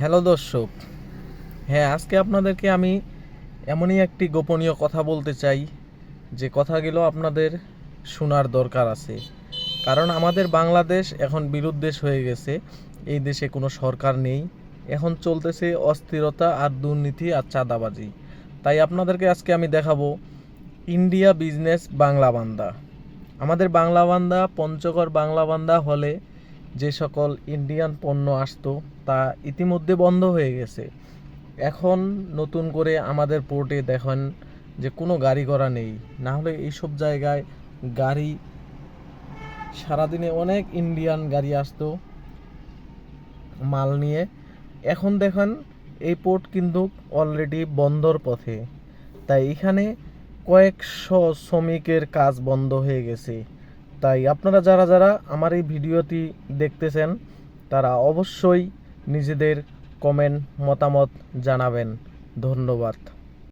Hello দর্শক। হ্যাঁ আজকে আপনাদেরকে আমি এমনই একটি গোপনীয় কথা বলতে চাই, যে কথাগুলো আপনাদের শোনার দরকার আছে। কারণ আমাদের বাংলাদেশ এখন বিরোধ দেশ হয়ে গেছে, এই দেশে কোনো সরকার নেই। এখন চলতেছে অস্থিরতা আর দুর্নীতি আর চাঁদাবাজি। তাই আপনাদেরকে আজকে আমি দেখাবো ইন্ডিয়া বিজনেস বাংলা বান্দা। আমাদের বাংলা বান্দা, পঞ্চগড় বাংলা বান্দা হলে যে সকল ইন্ডিয়ান পণ্য আসতো তা ইতিমধ্যে বন্ধ হয়ে গেছে। এখন নতুন করে আমাদের পোর্টে দেখেন যে কোনো গাড়ি করা নেই। না হলে এইসব জায়গায় গাড়ি, সারাদিনে অনেক ইন্ডিয়ান গাড়ি আসতো মাল নিয়ে। এখন দেখেন এই পোর্ট কিন্তু অলরেডি বন্ধর পথে। তাই এখানে কয়েকশো শ্রমিকের কাজ বন্ধ হয়ে গেছে। তাই আপনারা যারা যারা আমার এই ভিডিওটি দেখতেছেন, তারা অবশ্যই নিজেদের কমেন্ট মতামত জানাবেন। ধন্যবাদ।